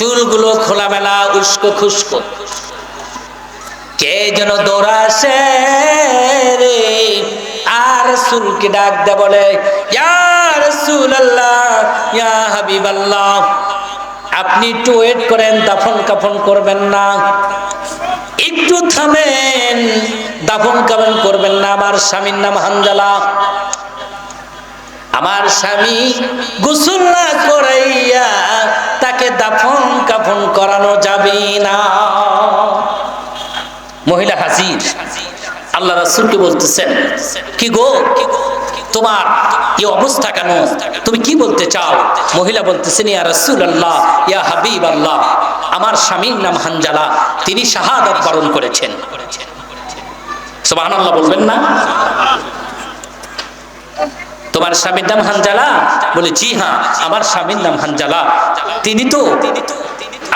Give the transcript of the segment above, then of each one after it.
চুলগুলো খোলামেলা, উস্কো খুস্কো। কে যেন দৌড়াসে রে? আর সুলকে ডাক দে বলে আপনি একটু ওয়েট করেন, দাফন কাফন করবেন না। একটু থামেন, দাফন কাফন করবেন না। আমার স্বামীর নাম হানজালা। আমার স্বামী গোসল না করাইয়া তাকে দাফন কাফন করানো যাবে না। মহিলা হাজির, আল্লাহ রাসূলকে বলতেছেন, কি গো, তোমার এই অবস্থা কেন? তুমি কি বলতে চাও? মহিলা বলতেছেন, ইয়া রাসূলুল্লাহ, ইয়া হাবিব আল্লাহ আমার স্বামীর নাম হানজালা, তিনি শাহাদাত বরণ করেছেন। সুবহানাল্লাহ বলবেন না? তোমার স্বামীর নাম হানজালা? বলে, জি হ্যাঁ আমার স্বামীর নাম হানজালা। তিনি তো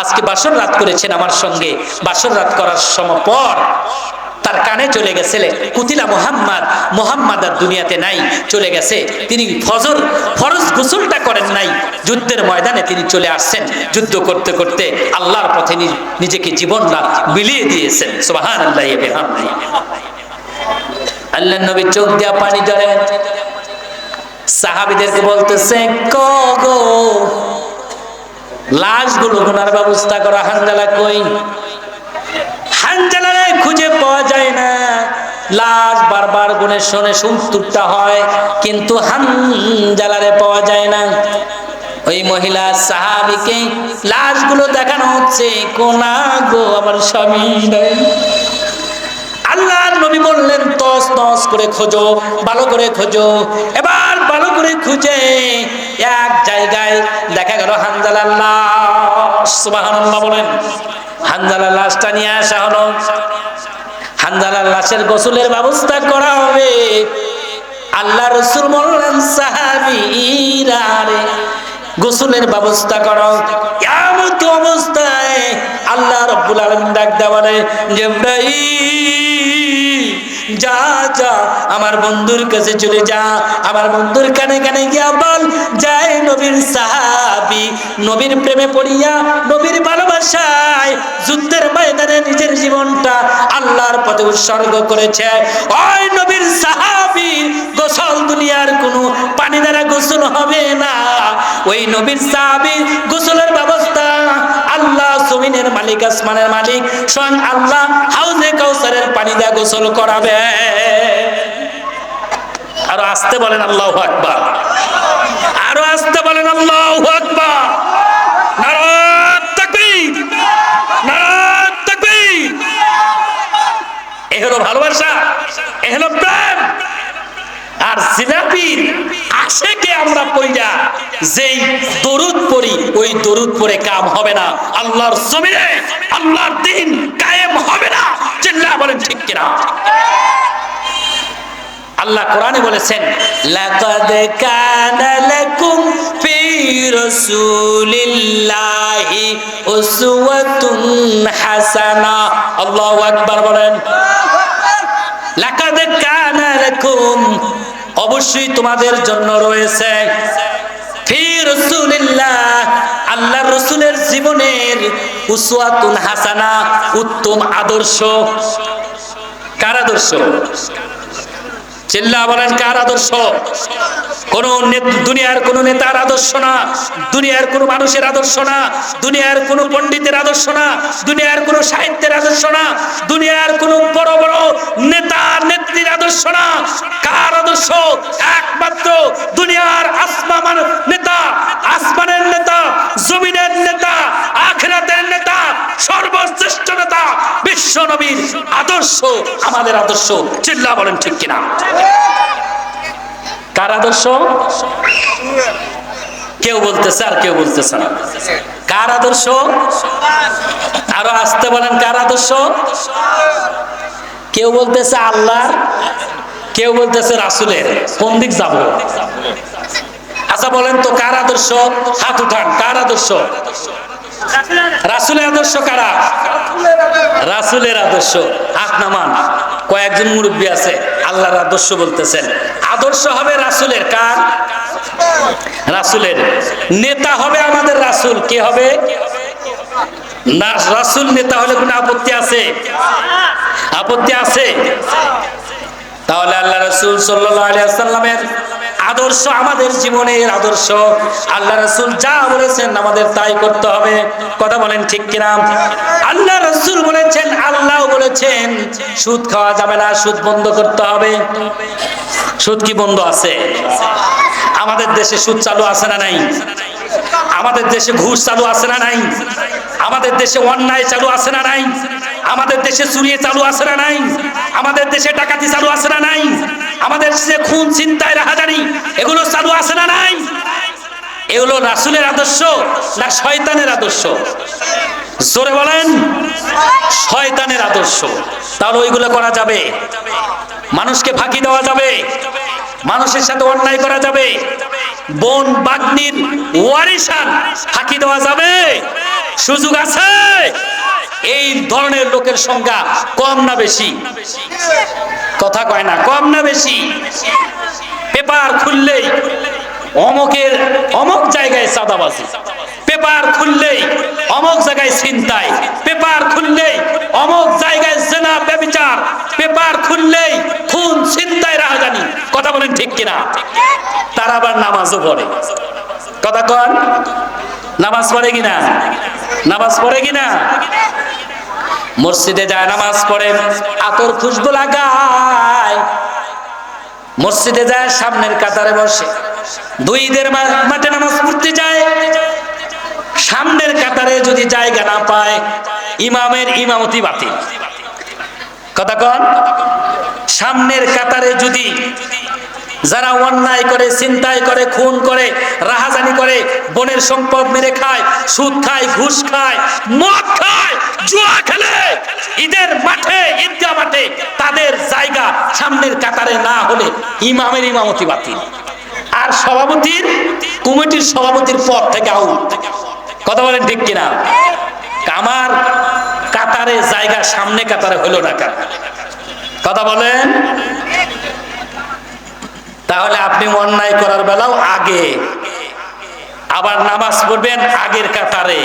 আজকে বাসর রাত করেছেন আমার সঙ্গে। বাসর রাত করার সময় পর তার কানে চলে গেছিলে কুতিলা মোহাম্মদ মোহাম্মদ আর দুনিয়াতে নাই। চলে গেছে। তিনি ফজর, ফরজ গোসলটা করেন নাই। যুদ্ধের ময়দানে তিনি চলে আসছেন। যুদ্ধ করতে করতে আল্লাহর পথে নিজেকে জীবনটা বিলিয়ে দিয়েছেন। সুবহান আল্লাহ আল্লাহ নবী চোখ দিয়া পানি ধরে সাহাবিদেরকে বলতেছে কগো লাশগুলো গোনার ব্যবস্থা করা, হানজালা কই? হানজালারে খুঁজে পাওয়া যায় না। লাশ বারবার গুনে শুনে সত্তরটা হয়, কিন্তু হানজালারে পাওয়া যায় না। ওই মহিলা সাহাবিকে লাশগুলো দেখানো হচ্ছে কোনা গো, আমার স্বামী নাই। নবী বললেন, তস তস করে খোঁজো, ভালো করে খোঁজো। এবার ভালো করে খুঁজে এক জায়গায় দেখা গেল সুবহানাল্লাহ বলেন হানজালার লাশটা নিয়ে আসা হলো। হানজালার লাশের গোসলের ব্যবস্থা করা হবে। আল্লাহ রসুল বললেন সাহাবীরা গোসলের ব্যবস্থা করো। এমন অবস্থায় আল্লাহ রব্বুল আলম ডাক দেওয়ারে জিব্রাইল যা যা, আমার বন্ধুর কাছে চলে যা। আমার বন্ধুর কানে কানে গিয়া বল, যায় নবীর সাহাবি। নবীর প্রেমে পড়িয়া নবীর ভালোবাসায় যুদ্ধের ময়দানে নিজের জীবনটা আল্লাহর পথে উৎসর্গ করেছে। ওই নবীর সাহাবি, গোসল দুনিয়ার কোনো পানি দ্বারা গোসল হবে না। ওই নবীর সাহাবি, গোসলের ব্যবস্থা আল্লাহ জমিনের মালিক, আসমানের মালিক, স্বয়ং আল্লাহ হাউজে কাউসারের পানি দিয়ে গোসল করাবে। আরও আসতে বলেন আল্লাহ আকবার। আরও আসতে বলেন আল্লাহ আকবার। এ হলো ভালোবাসা, এ হলো প্রেম। আর জিলাপির আশেকে আমরা পড়িয়া যেই দরুদ পড়ি, ওই দরুদ পড়ে কাম হবে না। আল্লাহর জমিনে আল্লাহর দিন কায়েম হবে না, চিল্লা বলেন ঠিক কিনা? আল্লাহ কোরআনে বলেছেন, লাকাদ কানা লাকুম ফি রাসূলিল্লাহি উসওয়াতুন হাসানা। আল্লাহু আকবার বলেন, লাকাদ কানা লাকুম অবশ্যই তোমাদের জন্য রয়েছে। আল্লাহ রসুলের জীবনের উসওয়াতুন হাসানা উত্তম আদর্শ। কার আদর্শ? চিল্লা বলেন, কার আদর্শ? কোন দুনিয়ার কোন নেতার আদর্শ না, দুনিয়ার কোন মানুষের আদর্শ না, দুনিয়ার কোন পণ্ডিতের আদর্শ না, দুনিয়ার কোন সাহিত্যের আদর্শ না, দুনিয়ার কোন বড় বড় নেতা নেত্রীর আদর্শ না। কার আদর্শ? একমাত্র দুনিয়ার আসমান নেতা, আসমানের নেতা, জমিনের নেতা, আখেরাতের নেতা সর্বশ্রেষ্ঠ নেতা, বিশ্ব নবীর আদর্শ, আমাদের আদর্শ। চিল্লা বলেন ঠিক কিনা? কার আদর্শ? কেউ বলতেছে আর কেউ বলতেছে না। কার আদর্শ? আরও আসতে বলেন, কার আদর্শ? কেউ বলতেছে আল্লাহর, কেউ বলতেছে রাসুলের। কোন দিক যাব? আচ্ছা বলেন তো, কার আদর্শ? হাত উঠান, কার আদর্শ? রাসুলের আদর্শ কারা? রাসুলের আদর্শ। কয়েকজন মুরব্বী আছে, আল্লাহর আদর্শ বলতেছেন। আদর্শ হবে রাসুলের কার? রাসুলের। নেতা হবে আমাদের রাসুল। কে হবে? না, রাসূল নেতা হলে কোনো আপত্তি আছে? আপত্তি আছে? তাহলে আল্লাহ রসুল সাল্লামের আদর্শ আমাদের জীবনের আদর্শ। আল্লাহ রসুল যা বলেছেন আমাদের তাই করতে হবে। কথা বলেন ঠিক কিনা? আল্লাহ রসুল বলেছেন, আল্লাহ বলেছেন, সুদ খাওয়া যাবে না, সুদ বন্ধ করতে হবে। সুদ কি বন্ধ আছে? আমাদের দেশে সুদ চালু আছে না নাই? আমাদের দেশে ঘুষ চালু আছে না নাই? আমাদের দেশে অন্যায় চালু আছে না নাই? আমাদের দেশে চুরিয়ে চালু আছে না নাই? আমাদের দেশে ডাকাতি চালু আছে না নাই? আমাদের দেশে খুন চিন্তায় রাহাজারি এগুলো চালু আছে না নাই? এগুলো রাসুলের আদর্শ না শয়তানের আদর্শ? জোরে বলেন, শয়তানের আদর্শ। তাহলে ওইগুলো করা যাবে। মানুষকে ফাঁকি দেওয়া যাবে। মানুষের সাথে অন্যায় করা যাবে। বোন, বাগ্নির ওয়ারিসান ফাঁকি দেওয়া যাবে। সুযোগ আছে? এই ধরনের লোকের সংখ্যা কম না বেশি? কথা কয় না, কম না বেশি? পেপার খুললেই অমকের অমক জায়গায় চাঁদাবাজি। পেপার খুললেই অমক জায়গায় ছিনতাই। পেপার খুললেই অমক জায়গায় জেনা ব্যবিচার। পেপার খুললেই খুন, ছিনতাই, রাহাজানি। কথা বলেন ঠিক কিনা? তারা আবার নামাজও পড়ে। কথা কন, নামাজ পড়ে কিনা? নামাজ পড়ে কিনা? মসজিদে যায়, নামাজ পড়ে, আতর খুশবু লাগায়। মসজিদে যায়, সামনের কাতারে বসে। দুই ঈদের মাঠে নামাজ পড়তে যায়। সামনের কাতারে যদি জায়গা না পায়, ইমামের ইমামতি বাতিল। কথা কন? সামনের কাতারে যদি যারা অন্যায় করে চিন্তায় করে, খুন করে, রাহাজানি করে, বনের সম্পদ মেরে খায়, সুদ খায়, ঘুষ খায়, মদ খায়, জুয়া খেলে, ঈদের মাঠে, ঈদগাহ মাঠে, তাদের জায়গা সামনের কাতারে না হলে ইমামের ইমামতি বাতিল। আর সভাপতির, কমিটির সভাপতির পদ থেকে আউট। কথা বলেন ঠিক কিনা? আমার কাতারে জায়গা সামনে কাতারে হলো না কথা বলেন। তাহলে আপনি অন্যায় করার বেলাও আগে। আবার নামাজ পড়বেন আগের কাতারে।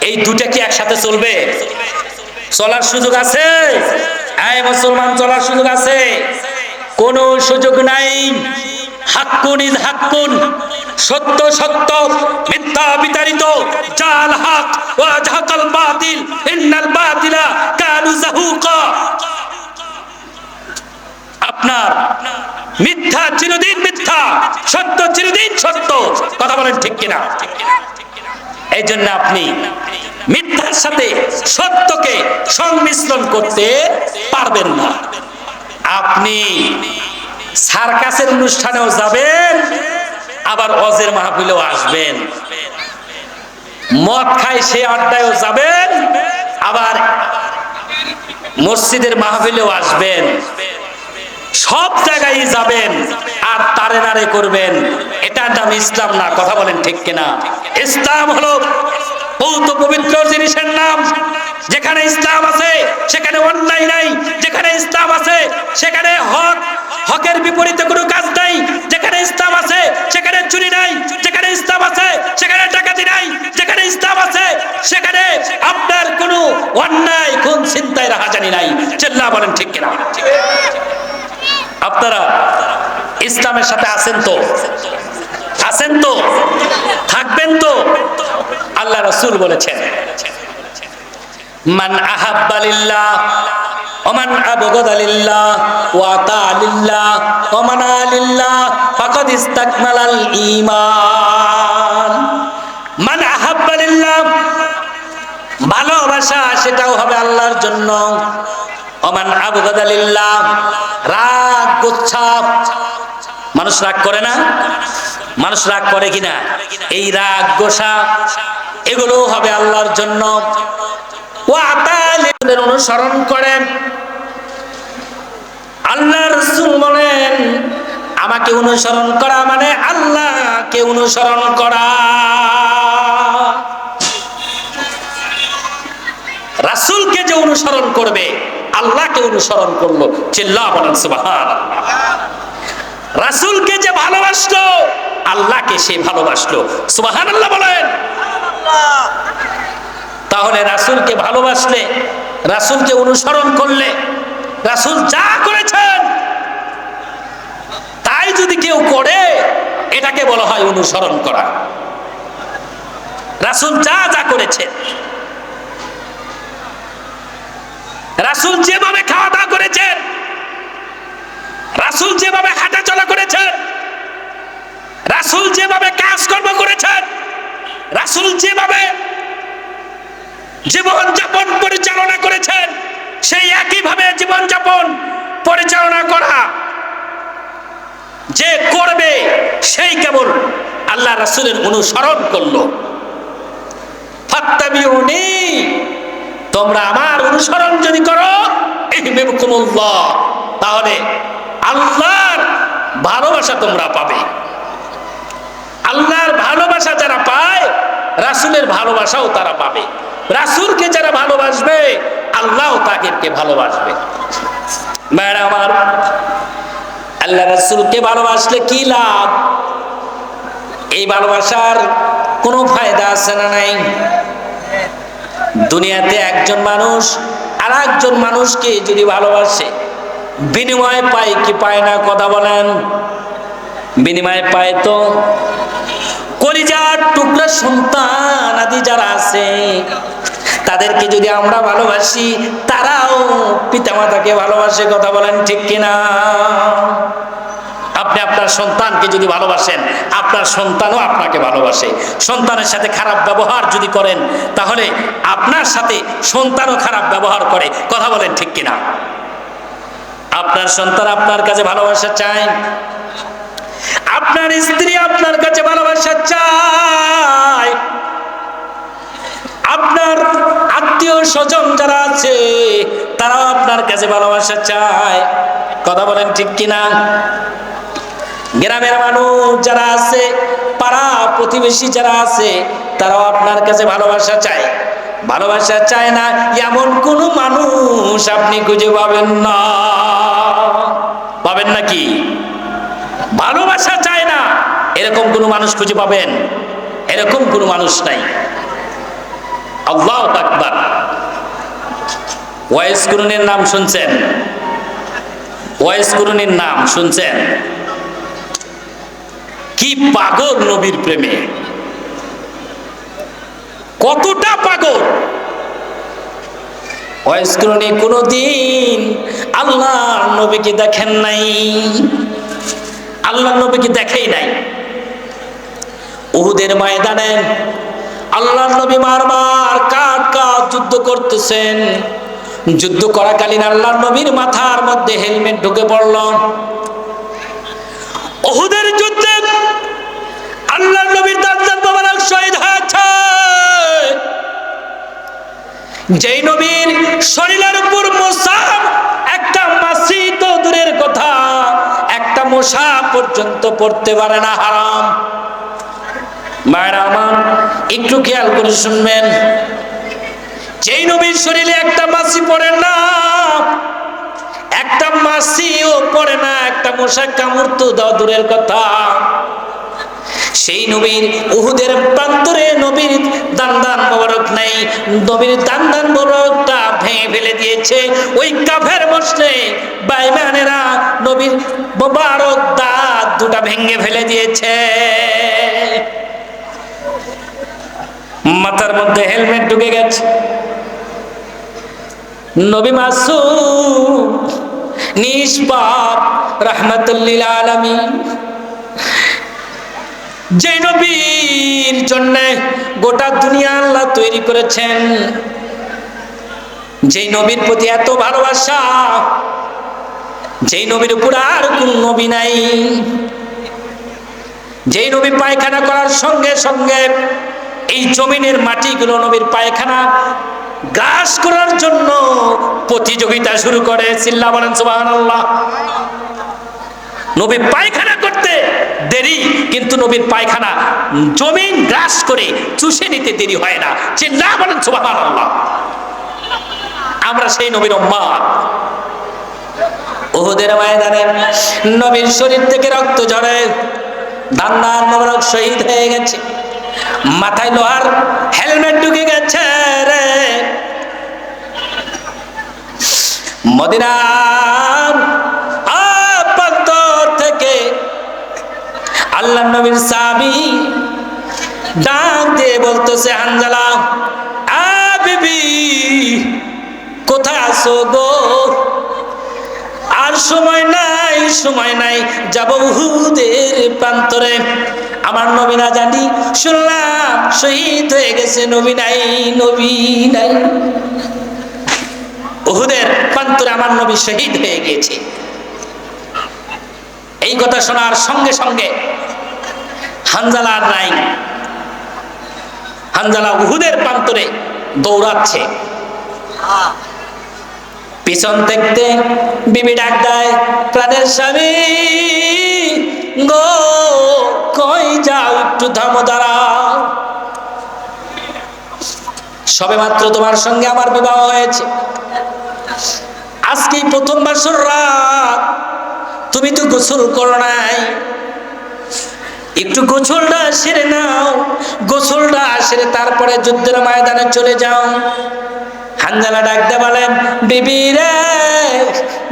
এই দুটা কি একসাথে চলবে? চলার সুযোগ আছে? এই মুসলমান, চলার সুযোগ আছে। কোন সুযোগ নাই। হাক্কুন হাক্কুন। সত্য সত্য। মিথ্যা বিতাড়িত। জাল হক। ওয়া বাতিল। ইন্নাল বাতিলা কানু আপনার মিথ্যা চিরদিন মিথ্যা, সত্য চিরদিন সত্য। কথা বলেন ঠিক কিনা? এই জন্য আপনি মিথ্যার সাথে সত্যকে সংমিশ্রণ করতে পারবেন না। আপনি সার্কাসের অনুষ্ঠানেও যাবেন, আবার অজের মাহফিলেও আসবেন। মদ খাই সে আড্ডায়ও যাবেন, আবার মসজিদের মাহফিলেও আসবেন। সব জায়গায় যাবেন আর তারে নারে করবেন। এটার নাম ইসলাম না, কথা বলেন ঠিক কিনা? ইসলাম হলো ভৌত পবিত্র জিনিসের নাম। যেখানে ইসলাম আছে, সেখানে অন্যায় নাই। যেখানে ইসলাম আছে, সেখানে হক, হকের বিপরীতে কোনো কাজ নাই। যেখানে ইসলাম আছে, সেখানে চুরি নাই। যেখানে ইসলাম আছে, সেখানে ডাকাতি নাই। যেখানে ইসলাম আছে, সেখানে আপনার কোনো অন্যায়, কোন চিন্তায় রাহা জানি নাই। চেল্লা বলেন ঠিক কিনা? আপনারা ইসলামের সাথে আছেন তো? আছেন তো? থাকবেন তো? আল্লাহ রসুল বলেছেন, মান আহাব্বালিল্লাহ ওমান আবগদালিল্লাহ ওয়া তাআলিল্লাহ ওমান আলিল্লাহ ফাকাদ ইস্তাকমালাল ঈমান। মান আহাব্বালিল্লাহ ভালোবাসা সেটাও হবে আল্লাহর জন্য। অমান আবগাদালিল্লাহ রাগ গোচ্ছাপ মানুষ রাগ করে না? মানুষ রাগ করে কিনা? এই রাগ, গোসা, এগুলো হবে আল্লাহর জন্য। অনুসরণ করে আল্লাহ রসুল বলেন, আমাকে অনুসরণ করা মানে আল্লাহকে অনুসরণ করা। রাসূলকে যে অনুসরণ করবে আল্লাহকে অনুসরণ করল। চিল্লা বলেন সুবহান রাসূলকে যে ভালোবাসলো, আল্লাহকে সে ভালোবাসলো। সুবহানাল্লাহ বলেন। তাহলে রাসূলকে ভালোবাসলে, রাসূলকে অনুসরণ করলে, রাসূল যা করেছেন, তাই যদি কেউ করে, এটাকে বলা হয় অনুসরণ করা। রাসূল যা যা করেছেন রাসূল যেভাবে খাওয়া দাওয়া করেছেন রাসূল যেভাবে হাঁটা চলা করেছেন রাসূল যেভাবে কাজকর্ম করেছেন রাসূল যেভাবে জীবন যাপন পরিচালনা করেছেন সেই একইভাবে জীবন যাপন পরিচালনা করা যে করবে, সেই কেবল আল্লাহ রাসূলের অনুসরণ করল। তোমরা আমার অনুসরণ যদি করো তাহলে আল্লাহর ভালোবাসা তোমরা পাবে। আল্লাহর ভালোবাসা যারা পায়, রাসূলের ভালোবাসাও তারা পাবে। রাসূলকে যারা ভালোবাসবে আল্লাহ তাদেরকে ভালোবাসবে। ভাইরা আমার, আল্লাহ রাসূলকে ভালোবাসলে কি লাভ? এই ভালোবাসার কোনো ফায়দা আছে না নাই? দুনিয়াতে একজন মানুষ আর একজন মানুষকে যদি ভালোবাসে বিনিময় পায়, কি পায় না কথা বলেন। বিনিময় পায় তো কলিজার টুকরা সন্তান আদি যারা আছে, তাদেরকে যদি আমরা ভালোবাসি, তারাও পিতামাতাকে ভালোবাসে, কথা বলেন ঠিক কিনা? আপনি আপনার সন্তানকে যদি ভালোবাসেন, আপনার সন্তানও আপনাকে ভালোবাসে। সন্তানের সাথে খারাপ ব্যবহার যদি করেন, তাহলে আপনার সাথে সন্তানও খারাপ ব্যবহার করে, কথা বলেন ঠিক কিনা? আপনার সন্তান আপনার কাছে ভালোবাসা চায়। আপনার স্ত্রী আপনার কাছে ভালোবাসা চায়। আপনার আত্মীয় স্বজন যারা আছে, তারাও আপনার কাছে ভালোবাসা চায়। কথা বলেন ঠিক কিনা? গ্রামের মানুষ যারা আছে, পাড়া প্রতিবেশী যারা আছে, তারাও আপনার কাছে ভালোবাসা চায়। ভালোবাসা চায় না, এমন কোন মানুষ আপনি খুঁজে পাবেন না। পাবেন নাকি ভালোবাসা চায় না, এরকম কোন মানুষ খুঁজে পাবেন? এরকম কোন মানুষ নাই। কুরুনের নাম শুনছেন? ওয়াইস কুরুনের নাম শুনছেন? কি পাগল নবীর প্রেমে। কতটা পাগল? ওয়াইসক্রণে কোনোদিন আল্লাহ নবীকে দেখেন নাই। আল্লাহ নবীকে দেখেই নাই। উহুদের ময়দানে আল্লাহ নবী মারমার কাট কাট যুদ্ধ করতেছেন। যুদ্ধ করাকালীন আল্লাহ নবীর মাথার মধ্যে হেলমেট ঢুকে পড়ল। ওহুদের যুদ্ধে আল্লাহ নবীর দাঁত মোবারক শহীদ হয়েছে। যেই নবীর শরীরের উপর মশার একটা মাসি তো দূরের কথা, একটা মশা পর্যন্ত পড়তে পারে না, হারাম। মায়েরা আমার, একটু খেয়াল করে শুনবেন। যেই নবীর শরীরে একটা মাসি পড়ে না, একটা মাসিও পড়ে না, একটা মশা কামড় তো দূরের কথা। সেই নবীর, উহুদের প্রান্তরে নবীর দান দান মোবারক নাই। নবীর দান দান মোবারকটা ভেঙে ফেলে দিয়েছে। ওই কাফের বসলে বাইমানেরা নবীর মোবারক দাঁত দুটা ভেঙে ফেলে দিয়েছে। মাথার মধ্যে হেলমেট ঢুকে গেছে। নবী মাসুম, নিষ্পাপ, রাহমাতুল্লিল আলামিন যে নবীর জন্য গোটা দুনিয়া আল্লাহ তৈরি করেছেন। যেই নবীর প্রতি এত ভালোবাসা, যেই নবীর উপর আর কোন নবী নাই। যেই নবী পায়খানা করার সঙ্গে সঙ্গে এই জমিনের মাটিগুলো নবীর পায়খানা গ্রাস করার জন্য প্রতিযোগিতা শুরু করে। চিল্লা বলেন, সুবহানাল্লাহ। নবী পায়খানা করতে দেরি, কিন্তু নবীর পায়খানা জমিন গ্রাস করে চুষে নিতে দেরি হয় না। চিল্লা বলেন, সুবহানাল্লাহ। আমরা সেই নবীর উম্মাদ। ওহুদের ময়দানে নবীর শরীর থেকে রক্ত ঝরে, দান্দার মোবারক শহীদ হয়ে গেছে। মাথায় লোহার হেলমেট ঢুকে গেছে রে। মদিনার আল্লাহ নবীর সাবি ডাক দিয়ে বলতেছে হানজালা আ কোথায় আছো গো? আর সময় নাই সময় নাই, যাব উহুদের প্রান্তরে। আমার নবী না জানি, শুনলাম শহীদ হয়ে গেছে, নবী নাই নবী নাই। উহুদের প্রান্তরে আমার নবী শহীদ হয়ে গেছে। এই কথা শোনার সঙ্গে সঙ্গে হানজালা নাই হানজালা উহুদের প্রান্তরে দৌড়াচ্ছে। পিছন দেখতে বিবি ডাক দেয়, প্রাণের স্বামী, গো, কই যাও একটু থামো দাঁড়াও। সবে মাত্র তোমার সঙ্গে আমার বিবাহ হয়েছে। আজকেই প্রথম বাসর রাত তুমি তো গোসল করো নাই। একটু গোসলটা সেরে নাও। গোসলটা সেরে তারপরে যুদ্ধের ময়দানে চলে যাও। হানজালা ডাকতে বলেন, বিবি রে,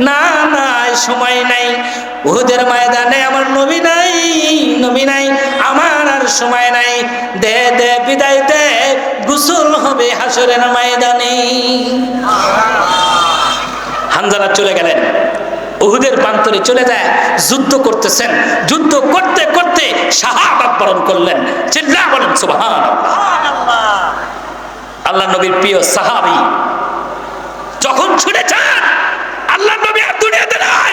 না না সময় নাই। উহুদের ময়দানে আমার নবী নাই নবী নাই, আমার আর সময় নাই। দে দে, বিদায় দে, গোসল হবে হাসরের ময়দানে। হানজালা চলে গেলেন। উহুদের প্রান্তরে চলে যায়, যুদ্ধ করতেছেন। যুদ্ধ করতে করতে শাহাদাত বরণ করলেন। চিল্লা বলেন সুবহান আল্লাহ নবীর প্রিয় সাহাবি যখন ছুটে যান আল্লাহ নবী আর দুনিয়াতে নাই।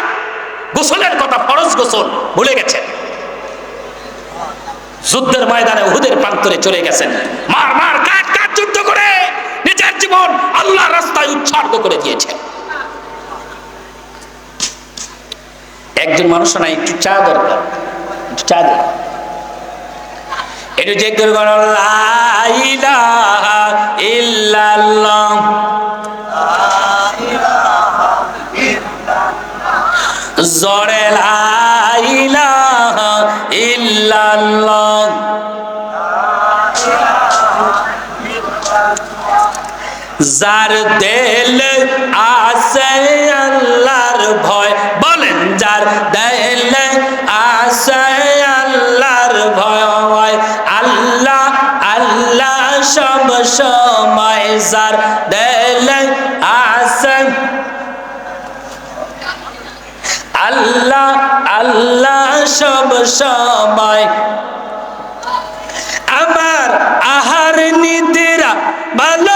গোসলের কথা ফরজ গোসল ভুলে গেছেন। যুদ্ধের ময়দানে উহুদের প্রান্তরে চলে গেছেন। মার মার, কাট কাট যুদ্ধ করে নিজের জীবন আল্লাহ রাস্তায় উৎসর্গ করে দিয়েছেন। একজন মানুষ না একটু চা দরকার, একটু চা দে। একটু যে করে বলো লা ইলাহা ইল্লাল্লাহ। জরে লা ইল্লাল্লাহ। যার দেল আছে আল্লাহর ভয় যার দেল আছে আল্লাহর ভয়। আল্লাহ আল্লাহ সব সময় যার দেল আল্লাহ আল্লাহ সব সময়। আমার আহার নিদিরা ভালো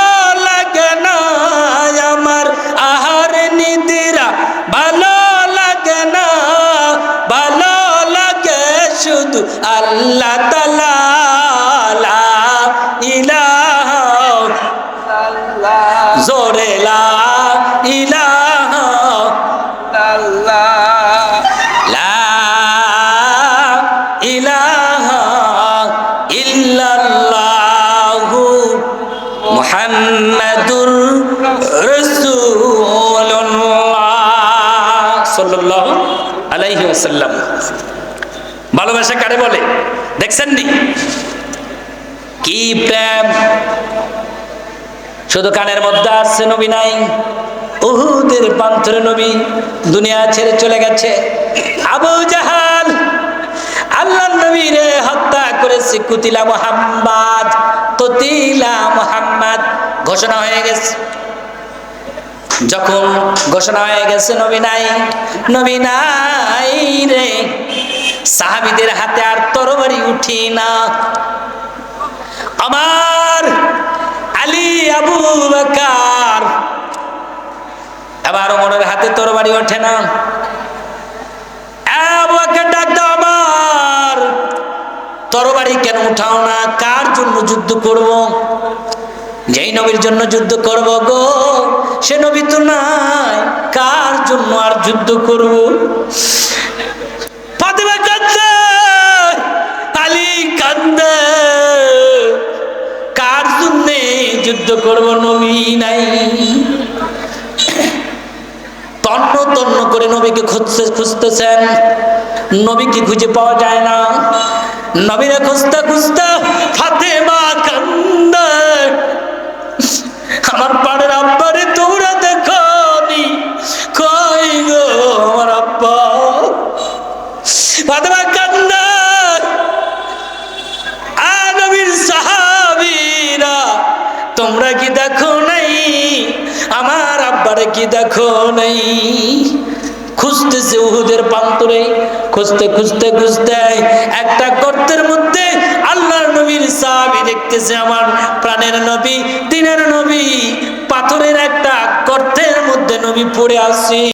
ভালোবাসা কারে বলে? দেখছেন নি? কি প্রেম? শুধু কানের মধ্যে আসছে নবী নাই, উহুদের পান্থরে নবী দুনিয়া ছেড়ে চলে গেছে। আবু জাহাল আল্লাহ নবীরে হত্যা করেছে কুতিলা মোহাম্মদ, ততিলা মোহাম্মদ, ঘোষণা হয়ে গেছে। যখন ঘোষণা হয়ে গেছে নবী নাই নবী নাই রে। সাহাবিদের হাতে আর তরবারি উঠি না। আমার আলী আবু বকার আবার ওমরের হাতে তরবারি ওঠে না। কেন উঠাও না? কার জন্য যুদ্ধ করব? যেই নবীর জন্য যুদ্ধ করব গো? সে নবী তো নাই। কার জন্য আর যুদ্ধ করব? ফাতেমা কান্দে আলী কান্দে কার জন্যে যুদ্ধ করব নবী নাই। তন্ন তন্ন করে নবীকে খুঁজতে খুঁজতেছেন। নবীকে খুঁজে পাওয়া যায় না। নবীরা খুঁজতে খুঁজতে ফাতেমা কান্দে আমার পাড়ের আব্বা কি দেখো নেই। খুঁজতেছে উহুদের প্রান্তরে, খুঁজতে খুঁজতে খুঁজতে। একটা গর্তের মধ্যে আল্লাহর নবীর সাহাবি দেখতেছে আমার প্রাণের নবী, দিনের নবী। পাথরের একটা গর্তের মধ্যে নবী পড়ে আসছে